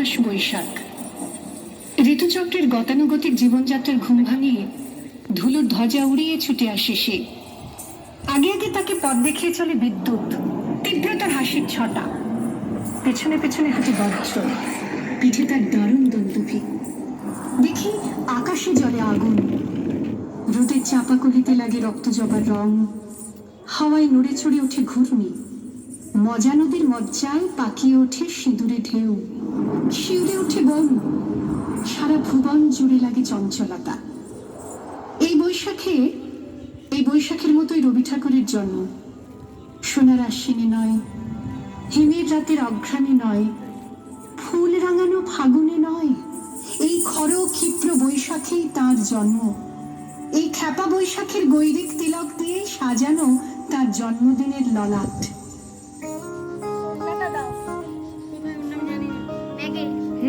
মাস বৈশাখ। ঋতুচক্রের গতানুগতিক জীবনযাত্রার ঘুম ভাঙিয়ে ধুলোর ধ্বজা উড়িয়ে ছুটে আসে সে। আগে আগে তাকে পথ দেখিয়ে চলে বিদ্যুৎ, তীব্রতার হাসির ছটা। পেছনে পেছনে হাঁটে বজ্র, পিঠে তার দারুণ দন্দুভি দেখি আকাশে জলে আগুন, রোদের চাপা কলিতে লাগে রক্ত জবার রং। হাওয়ায় নড়ে চড়ে ওঠে ঘূর্ণি। মজা নদীর মজ্জায় পাকিয়ে ওঠে সিঁদুরে ঢেউ। শিউরে ওঠে বন। সারা ভুবন জুড়ে লাগে চঞ্চলতা। এই বৈশাখে, এই বৈশাখের মতোই রবি ঠাকুরের জন্ম। সোনার আশ্বিনী নয়, হিমের রাতের অঘ্রাণে নয়, ফুল রাঙানো ফাগুনে নয়। এই খর ক্ষিপ্র বৈশাখেই তার জন্ম। এই খ্যাপা বৈশাখের গৈরিক তিলক দিয়ে সাজানো তার জন্মদিনের ললাট।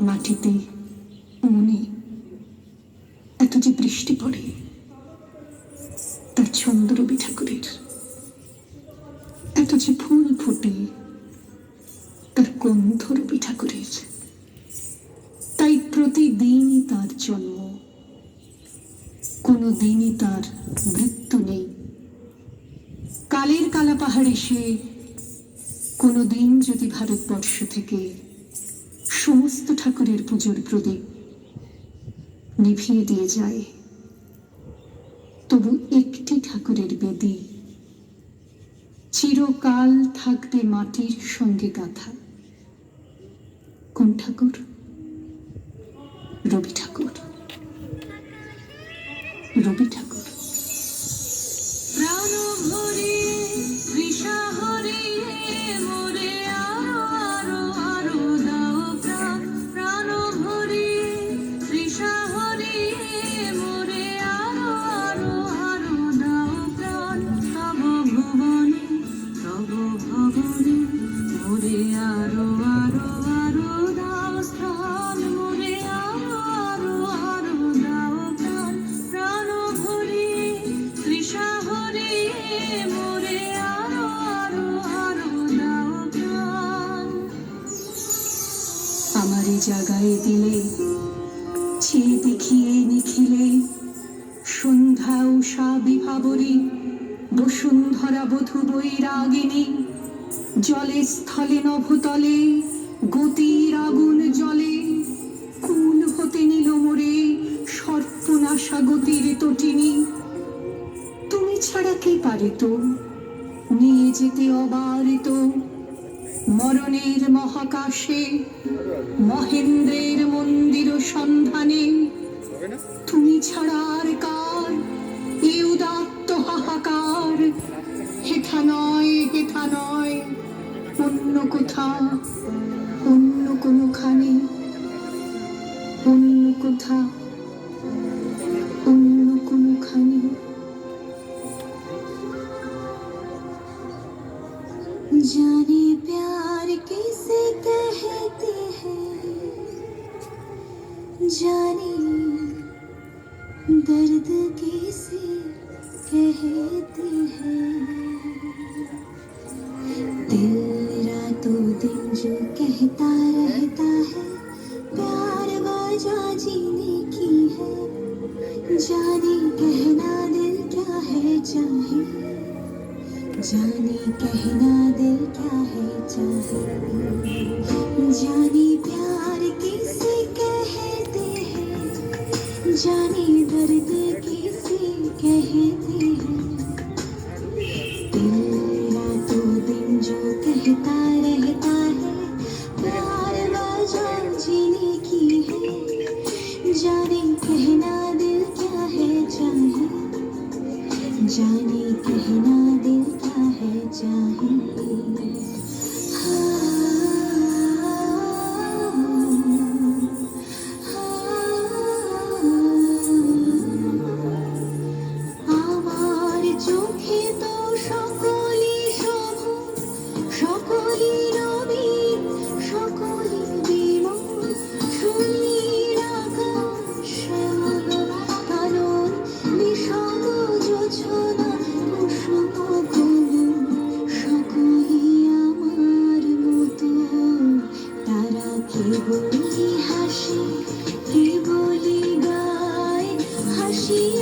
মাটিতে মনে এত যে বৃষ্টি পড়ে, তার ছন্দ রবি ঠাকুরের, এত যে ফুল ফোটে, তার গন্ধ রবি ঠাকুরের, তাই প্রতিদিনই তার জন্ম। কোনো দিনই তার মৃত্যু নেই। কালের কালা পাহাড়ে সে কোনো দিন যদি ভারতবর্ষ থেকে সমস্ত ঠাকুরের পুজোর প্রদীপ নিভিয়ে দিয়ে যায়। তবু একটি ঠাকুরের বেদি চিরকাল থাকবে মাটির সঙ্গে গাথা। কোন ঠাকুর? রবি ঠাকুর। রবি ঠাকুর। প্রাণ ভরিয়ে তৃষা হরিয়ে মোরে উষা বিভাবরী বসুন্ধরা বধু বৈরাগিনী, জলে স্থলে নভতলে, গতির আগুন জলে কুল হতে নিল মোরে সর্পনাশা গতির তটিনী। তুমি ছাড়া কে পারিত নিয়ে যেতে অবারিত। মরণের মহাকাশে মহেন্দ্রের মন্দির সন্ধানে অন্য কোথাও অন্য কোনোখানে অন্য কোথাও অন্য কোনোখানে जाने प्यार किसे कहते हैं जाने दर्द किसे कहते हैं दिल जाने कहना दिल क्या है चाहे? जाने कहना दिल क्या है चाहे? जाने प्यार किसे कहते हैं? जाने दर्द किसे कहते हैं? जाने कहना दिल का है चाहे she